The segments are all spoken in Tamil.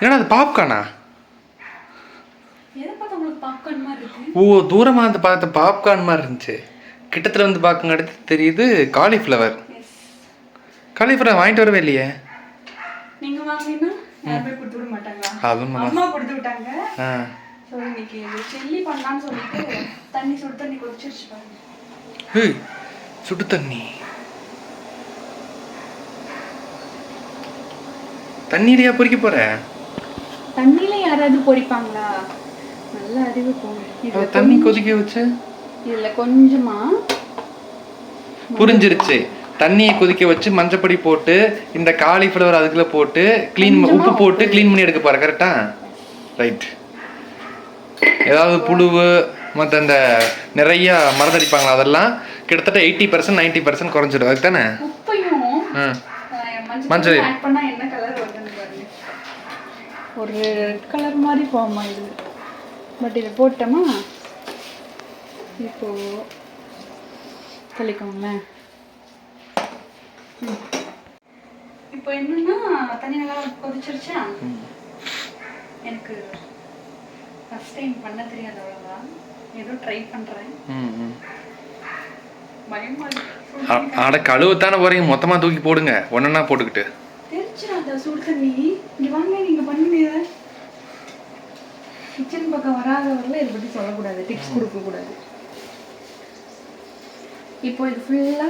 என்னடா அது பாப்கார்னா ஓ தூரமாக வந்து பார்த்த பாப்கார்ன் மாதிரி இருந்துச்சு. கிட்டத்தில் வந்து பார்க்கங்காட்டி தெரியுது காலிஃப்ளவர் காலிஃப்ளவர் வாங்கிட்டு வரவே இல்லையே? சுடு தண்ணி தண்ணீரையா பொறிக்க போற? தண்ணியில யாராவது பொரிப்பாங்களா நல்ல அறிவு போங்க தண்ணி கொதிக்க வச்சு? இதுல கொஞ்சமா. புரிஞ்சிருச்சு. தண்ணியை கொதிக்க வச்சு மஞ்சப்பொடி போட்டு இந்த காலிஃப்ளவர் அதுக்குள்ள போட்டு க்ளீன் உப்பு போட்டு. க்ளீன் பண்ணி எடுக்க போற கரெக்டா ரைட் ஏதாவது புழுவு மற்ற இந்த நிறைய மருந்தடிப்பாங்களா அதெல்லாம்? கிட்டத்தட்ட எயிட்டி பர்சன்ட் நைன்டி பர்சன்ட் குறைஞ்சிடும். அதுக்கு தானே? உப்பையும் ஆ அஹ், மஞ்சள். ஒரு ரெட் கலர் மாதிரி ஃபார்ம் ஆயிடுது பட் இதை போட்டோமா? இப்போ தெளிக்கோங்களேன். இப்போ என்னன்னா தண்ணி நல்லா கொதிச்சிருச்சா? எனக்கு ஃபர்ஸ்ட் டைம் பண்ண தெரியாது அவ்வளோதான் ஏதோ ட்ரை பண்ணுறேன் பயமா அட கழுவுத்தானே போறீங்க? மொத்தமா தூக்கி போடுங்க. ஒன்னொன்னா போட்டுக்கிட்டு. தெரிச்சிடாத சுடு தண்ணி. இங்க வாங்க நீங்க பண்ணுங்க. கிச்சன் பக்கம் வராதவர்கள இதை பத்தி சொல்லக்கூடாது டிப்ஸ் கொடுக்க கூடாது இப்போ இது ஃபுல்லா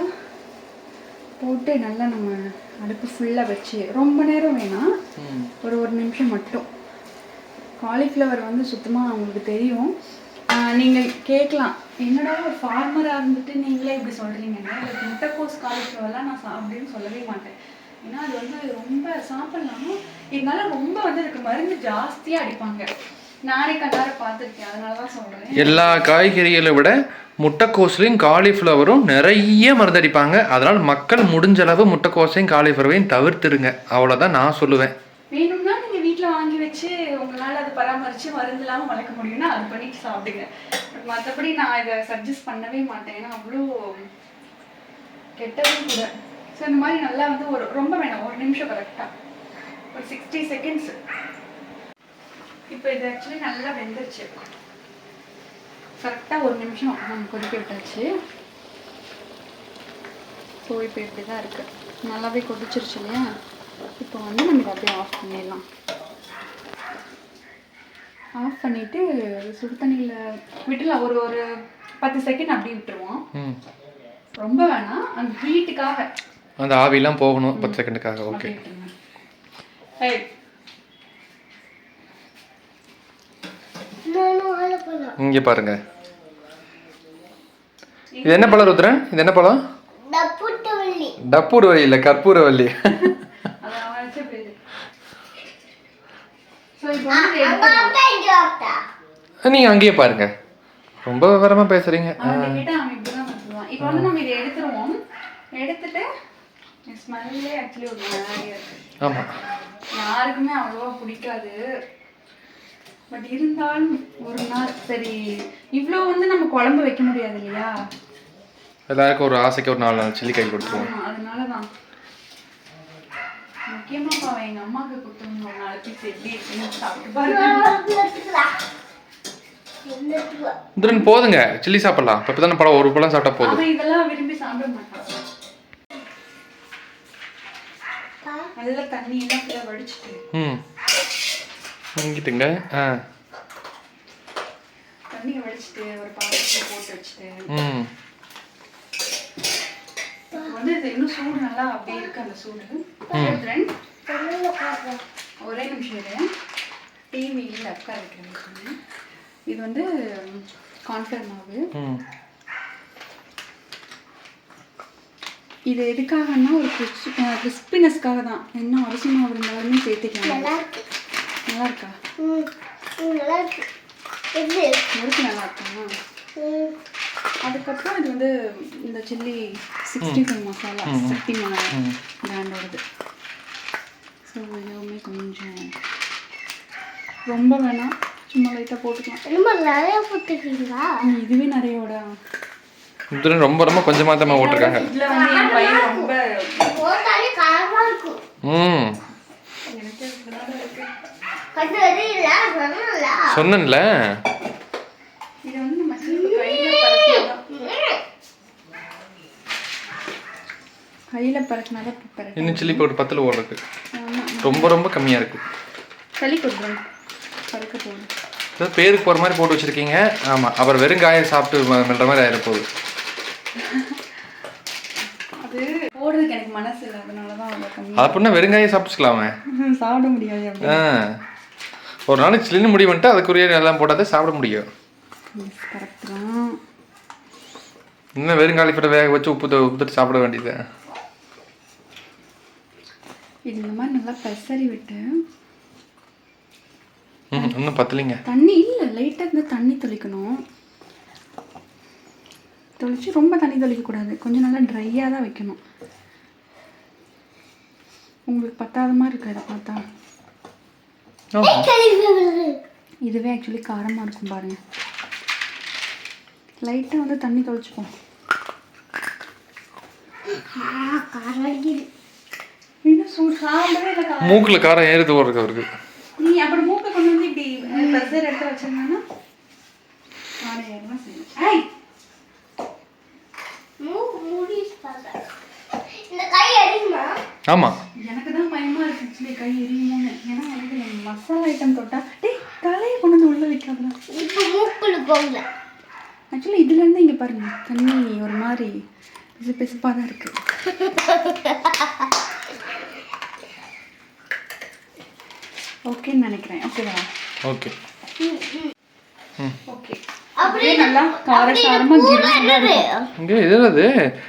போட்டு நல்லா நம்ம அடுப்பு ஃபுல்லா வச்சு ரொம்ப நேரம் வேணாம் ஒரு ஒரு நிமிஷம் மட்டும். காலிஃப்ளவர் வந்து சுத்தமாக அவங்களுக்கு தெரியும். ஆஹ் நீங்க கேட்கலாம். என்னடா ஒரு ஃபார்மராக இருந்துட்டு நீங்களே இப்படி சொல்கிறீங்கன்னு முட்டைக்கோஸ் காலிஃப்ளவர்லாம் நான் சாப்பிடுன்னு சொல்லவே மாட்டேன். ஏன்னா அது வந்து ரொம்ப சாப்பிடலாம் இருந்தாலும் ரொம்ப வந்து அதுக்கு மருந்து ஜாஸ்தியாக அடிப்பாங்க. நானே கண்ணார பார்த்துருக்கேன் அதனால தான் சொல்கிறேன் எல்லா காய்கறிகளை விட முட்டைக்கோஸ்லையும் காலிஃப்ளவரும் நிறைய மருந்தடிப்பாங்க அதனால் மக்கள் முடிஞ்ச அளவு முட்டைக்கோஸையும் காலிஃப்ளவரையும் தவிர்த்துருங்க. அவ்வளோதான் நான் சொல்லுவேன். வேணும்னா நீங்க வீட்ல வாங்கி வச்சு உங்களால அதை பராமரிச்சு மருந்து இல்லாம வளர்க்க முடியும்னா அது பண்ணிட்டு சாப்பிடுங்க. மத்தபடி நான் இதை சஜஸ்ட் பண்ணவே மாட்டேன். ஏன்னா அவ்வளோ கெட்டதும் கூட. ஸோ இந்த மாதிரி நல்லா வந்து ஒரு ரொம்ப வேணாம் ஒரு நிமிஷம் கரெக்டா ஒரு சிக்ஸ்டி செகண்ட்ஸ் இப்போ இது ஆக்சுவலி நல்லா வெந்துருச்சு. கரெக்டாக ஒரு நிமிஷம். நம்ம கொதிக்க விட்டாச்சு. ஸோ இப்போ இப்படி தான் இருக்கு. நல்லாவே கொதிச்சிருச்சு இல்லையா? இப்போ வந்து நம்ம இதை அப்படியே ஆஃப் பண்ணிடலாம். ஆஃப் பண்ணிட்டு சுடு தண்ணியில் விட்டுலாம் ஒரு ஒரு பத்து செகண்ட் அப்படியே விட்டுருவோம். ரொம்ப வேணாம். அந்த ஹீட்டுக்காக அந்த ஆவிலாம் போகணும். பத்து செகண்டுக்காக ஓகே இங்கே பாருங்க. இது என்ன பழம் ருத்ரன்? இது என்ன பழம்? டப்பூர் வழி இல்லை கற்பூர வள்ளி. நீங்கள் அங்கேயே பாருங்க. ரொம்ப விவரமாக பேசுகிறீங்க இப்போ வந்து நம்ம இதை எடுத்துருவோம். எடுத்துட்டு ஸ்மெல்லே ஆக்சுவலி ஒரு மாதிரியா இருக்கு. ஆமாம் யாருக்குமே அவ்வளோவா பிடிக்காது. பட் இருந்தாலும் ஒரு நாள் சரி இவ்வளோ வந்து நம்ம குழம்பு வைக்க முடியாது இல்லையா? எல்லாருக்கும் ஒரு ஆசைக்கு ஒரு நாலு நாள் சில்லி கை கொடுத்துருவோம். அதனால தான் முக்கியமா பாவம் எங்க அம்மாவுக்கு கொடுத்துருங்க ஒரு நாளைக்கு எப்படி இருக்குன்னு சாப்பிட்டு பாருங்க. போதுங்க. சில்லி சாப்பிடலாம். இப்போ தானே பழம் ஒரு பழம் சாப்பிட்டா போதும். இதெல்லாம் விரும்பி சாப்பிட மாட்டான். நல்லா தண்ணி எல்லாம் ஃபுல்லாக வடிச்சிட்டு. ம். இங்கிட்டுங்க ஆ. தண்ணியை வடிச்சிட்டு ஒரு பாத்திரத்துல போட்டு வச்சுட்டு. ம். வந்து இது இன்னும் சூடு நல்லா அப்படியே இருக்கு அந்த சூடு. எடுத்துறேன். ஒரே நிமிஷம் இரு. டிவி இல்லை உட்கார வைக்கிறேன் இது வந்து கான்ஃபிளவர் மாவு ம் இது எதுக்காகன்னா ஒரு கிறிஸ்பினஸ்க்காக தான். என்ன அரிசி மாவு இருந்தாலுமே சேர்த்துக்கலாம். நல்லா இருக்கா முறுக்கு நல்லா இருக்கா அதுக்கப்புறம் இது வந்து இந்த chilli sixty five masala Sakthi Masala பிராண்டோடது so இதுவுமே கொஞ்சம் ரொம்ப வேணாம். சும்மா லைட்டாக போட்டுக்கலாம். ம், இதுவே நிறையோட ருத்ரன் ரொம்ப ரொம்ப கொஞ்சமாக தான் இதில் ரொம்ப ம். இருக்கு. கையில் பறக்கினாதான் பறக்க இன்னும் சில்லி பவுடர் பத்தில் ஓடுறது ஆமாம் ரொம்ப ரொம்ப கம்மியாக இருக்குது சளி கொடுக்குறோம். பறக்க போகணும் ஏதோ பேருக்கு போகிற மாதிரி போட்டு வச்சுருக்கீங்க. ஆமாம் அப்புறம் வெறும் காயை சாப்பிட்டு மெல்ற மாதிரி ஆயிட போகுது அது போடுறதுக்கு எனக்கு மனசு இல்லை. அதனால தான் அப்படின்னா வெறுங்காயை சாப்பிட்டுக்கலாமே. சாப்பிட முடியாது ஒரு நாளைக்கு சில்லுன்னு முடிவு பண்ணிட்டு அதுக்குரிய எல்லாம் போட்டால் சாப்பிட முடியும். இன்னும் வெறும் காலிஃபிளவர் வேக வச்சு உப்பு தொ- உப்பு தொட்டு சாப்பிட வேண்டியது. இது இந்த மாதிரி நல்லா பெசரி விட்டு இன்னும் பத்தலைங்க. தண்ணி இல்லை லைட்டாக இருந்து தண்ணி தெளிக்கணும். தெளிச்சு ரொம்ப தண்ணி தெளிக்கக்கூடாது கொஞ்சம் நல்லா ட்ரையாக தான் வைக்கணும். உங்களுக்கு பத்தாத மாதிரி இருக்கு இதை பார்த்தா. இதுவே ஆக்சுவலி காரமாக இருக்கும் பாருங்க. லைட்டாக வந்து தண்ணி தெளிச்சுப்போம். மூக்கில் காரம் ஏறுது போடுறது அவருக்கு. நீ அப்புறம் மூக்கை கொண்டு வந்து இப்படி ப்ரெஷர் எடுத்து வச்சிருந்தேன்னா ஆமாம் எனக்கு தான் பயமா இருக்கு ஆக்சுவலி கை எரியுமோன்னு. ஏன்னா வந்து மசாலா ஐட்டம் தொட்டா டேய் தலையை கொண்டு வந்து உள்ள வைக்காதா ஆக்சுவலி இதுல இருந்து இங்க பாருங்க தண்ணி ஒரு மாதிரி பிசு பிசுப்பாக தான் இருக்கு. ஓகேன்னு நினைக்கிறேன். ஓகேவா ஓகே ஓகே அப்படியே நல்லா கார சாரமா கிரில்லா இருக்கு இங்கே இது என்னது?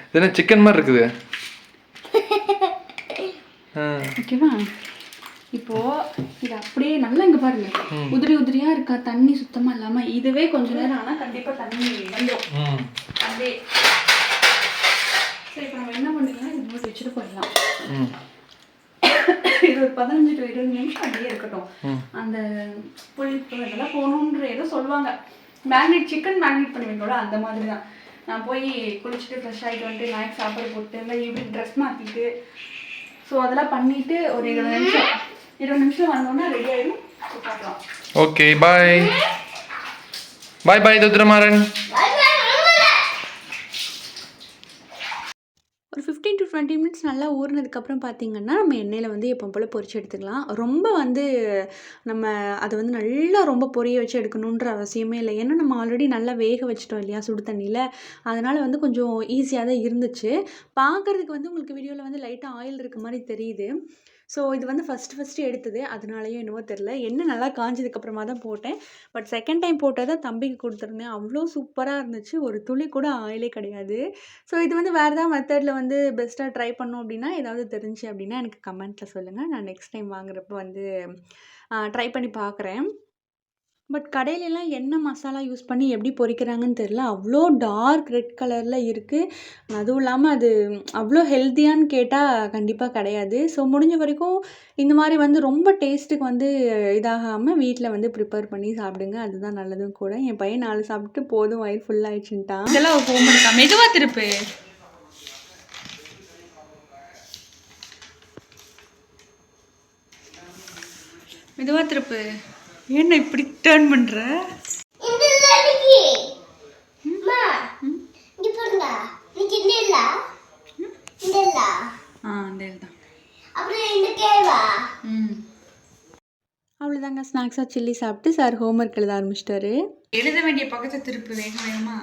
இது என்ன சிக்கன் மாதிரி இருக்குது. ஓகேவா? இப்போ இது அப்படியே நல்லா இங்க பாருங்க. உதிரி உதிரியா இருக்கா? தண்ணி சுத்தமா இல்லாம இதுவே கொஞ்ச நேரம் ஆனா கண்டிப்பா தண்ணி வந்துடும் அப்படியே. சரி இப்போ நம்ம என்ன பண்ணிக்கலாம் இது வச்சுட்டு போயிடலாம். இது ஒரு பதினஞ்சு டு இருபது நிமிஷம் அப்படியே இருக்கட்டும். அந்த புளிப்பு இதெல்லாம் போகணுன்ற ஏதோ சொல்லுவாங்க. மேக்னெட் சிக்கன் மேக்னெட் பண்ணுவீங்களோட அந்த மாதிரி தான் நான் போய் குளிச்சுட்டு ஃப்ரெஷ் ஆகிட்டு வந்துட்டு நைட் சாப்பாடு போட்டு இல்லை ஈவினிங் ட்ரெஸ் மாற்றிட்டு ஸோ அதெல்லாம் பண்ணிட்டு ஒரு இருபது நிமிஷம். இருபது நிமிஷம் வந்தோன்னா ரெடி ஆயிடும் ஓகே பாய் பாய் பாய் துத்ரமாறன் ஒரு ஃபிஃப்டீன் டு டுவெண்ட்டி மினிட்ஸ் நல்லா ஊறினதுக்கப்புறம் பார்த்தீங்கன்னா நம்ம எண்ணெயில் வந்து எப்போ போல் பொறிச்சு எடுத்துக்கலாம். ரொம்ப வந்து நம்ம அதை வந்து நல்லா ரொம்ப பொரிய வச்சு எடுக்கணுன்ற அவசியமே இல்லை. ஏன்னா நம்ம ஆல்ரெடி நல்லா வேக வச்சிட்டோம் இல்லையா சுடு தண்ணியில். அதனால் வந்து கொஞ்சம் ஈஸியாக தான் இருந்துச்சு. பார்க்குறதுக்கு வந்து உங்களுக்கு வீடியோவில் வந்து லைட்டாக ஆயில் இருக்க மாதிரி தெரியுது. ஸோ இது வந்து ஃபஸ்ட்டு ஃபஸ்ட்டு எடுத்தது. அதனாலயோ என்னவோ தெரில என்ன நல்லா காஞ்சதுக்கப்புறமா தான் போட்டேன். பட் செகண்ட் டைம் போட்டதை தம்பிக்கு கொடுத்துருந்தேன். அவ்வளோ சூப்பராக இருந்துச்சு. ஒரு துளி கூட ஆயிலே கிடையாது. ஸோ இது வந்து வேறு ஏதாவது மெத்தடில் வந்து பெஸ்ட்டாக ட்ரை பண்ணோம் அப்படின்னா ஏதாவது தெரிஞ்சு அப்படின்னா எனக்கு கமெண்ட்டில் சொல்லுங்கள் நான் நெக்ஸ்ட் டைம் வாங்குறப்ப வந்து ட்ரை பண்ணி பார்க்குறேன் பட் கடையிலலாம் என்ன மசாலா யூஸ் பண்ணி எப்படி பொரிக்கிறாங்கன்னு தெரில அவ்வளோ டார்க் ரெட் கலரில் இருக்குது அதுவும் இல்லாமல் அது அவ்வளோ ஹெல்த்தியான்னு கேட்டால் கண்டிப்பாக கிடையாது. ஸோ முடிஞ்ச வரைக்கும் இந்த மாதிரி வந்து ரொம்ப டேஸ்ட்டுக்கு வந்து இதாகாமல் வீட்டில் வந்து ப்ரிப்பேர் பண்ணி சாப்பிடுங்க. அதுதான் நல்லதும் கூட. என் பையன் நாலு சாப்பிட்டு போதும் வயிறு ஃபுல்லாகிடுச்சுன்ட்டான் இதெல்லாம் ஹோம்ஒர்க்கா மெதுவாக திருப்பு. மெதுவாக திருப்பு. என்ன இப்படி டேர்ன் ம்? அவ்வளோதாங்க ஸ்நாக்ஸாக சில்லி சாப்பிட்டு சார் ஹோம்ஒர்க் எழுத ஆரம்பிச்சிட்டாரு. எழுத வேண்டிய பக்கத்தை திருப்பு வேக வேகமா?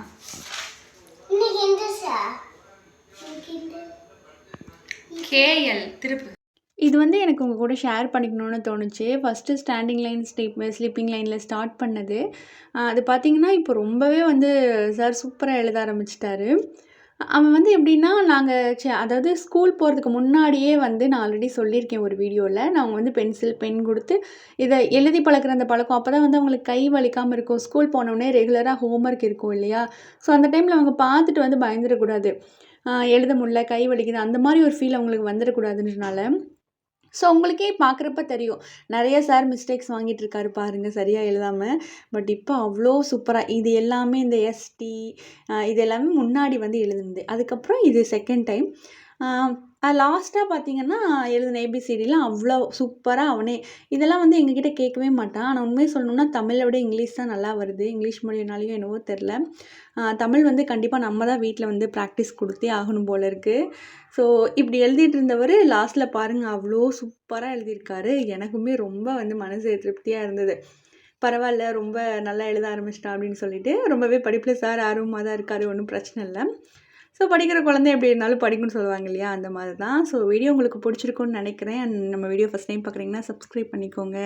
கேஎல் திருப்பு. இது வந்து எனக்கு உங்கள் கூட ஷேர் பண்ணிக்கணும்னு தோணுச்சு. First standing line sleep sleeping லைனில் ஸ்டார்ட் பண்ணது. அது பார்த்தீங்கன்னா இப்போ ரொம்பவே வந்து சார் சூப்பராக எழுத ஆரம்பிச்சிட்டாரு. அவன் வந்து எப்படின்னா நாங்கள் சே அதாவது ஸ்கூல் போகிறதுக்கு முன்னாடியே வந்து நான் ஆல்ரெடி சொல்லியிருக்கேன் ஒரு வீடியோவில் நாங்கள் வந்து பென்சில் பென் கொடுத்து இதை எழுதி பழக்கிற அந்த பழக்கம் அப்போ தான் வந்து அவங்களுக்கு கை வலிக்காமல் இருக்கும். ஸ்கூல் போனோடனே ரெகுலராக ஹோம்ஒர்க் இருக்கும் இல்லையா? ஸோ அந்த டைமில் அவங்க பார்த்துட்டு வந்து பயந்துடக்கூடாது. எழுத முடியல கை வலிக்குது. அந்த மாதிரி ஒரு ஃபீல் அவங்களுக்கு வந்துடக்கூடாதுன்றனால ஸோ உங்களுக்கே பார்க்குறப்ப தெரியும். நிறைய சார் மிஸ்டேக்ஸ் வாங்கிட்டு இருக்காரு பாருங்கள் சரியாக எழுதாமல் பட் இப்போ அவ்வளோ சூப்பராக இது எல்லாமே இந்த எஸ்டி இது எல்லாமே முன்னாடி வந்து எழுதுனது. அதுக்கப்புறம் இது செகண்ட் டைம் லாஸ்ட்டாக பார்த்தீங்கன்னா எழுதின ஏபிசிடிலாம் அவ்வளோ சூப்பராக அவனே. இதெல்லாம் வந்து எங்ககிட்ட கேட்கவே மாட்டான். ஆனால் உண்மையை சொல்லணும்னா தமிழை விட இங்கிலீஷ் தான் நல்லா வருது. இங்கிலீஷ் மொழினாலையும் என்னவோ தெரில தமிழ் வந்து கண்டிப்பாக நம்ம தான் வீட்டில் வந்து ப்ராக்டிஸ் கொடுத்தே ஆகணும் போல இருக்குது ஸோ இப்படி எழுதிட்டு இருந்தவர் லாஸ்ட்டில் பாருங்கள் அவ்வளோ சூப்பராக எழுதியிருக்காரு. எனக்குமே ரொம்ப வந்து மனசு திருப்தியாக இருந்தது. பரவாயில்ல ரொம்ப நல்லா எழுத ஆரம்பிச்சிட்டா அப்படின்னு சொல்லிட்டு ரொம்பவே படிப்பில் சார் ஆர்வமாக தான் இருக்காரு. ஒன்றும் பிரச்சனை இல்லை. ஸோ படிக்கிற குழந்தை எப்படி இருந்தாலும் படிக்கும்னு சொல்லுவாங்க இல்லையா? அந்த மாதிரி தான் ஸோ வீடியோ உங்களுக்கு பிடிச்சிருக்கும்னு நினைக்கிறேன். அண்ட் நம்ம வீடியோ ஃபஸ்ட் டைம் பார்க்குறீங்கன்னா சப்ஸ்கிரைப் பண்ணிக்கோங்க.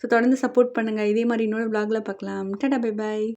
ஸோ தொடர்ந்து சப்போர்ட் பண்ணுங்கள் இதே மாதிரி இன்னொரு vlogல பார்க்கலாம். டடா பை பாய்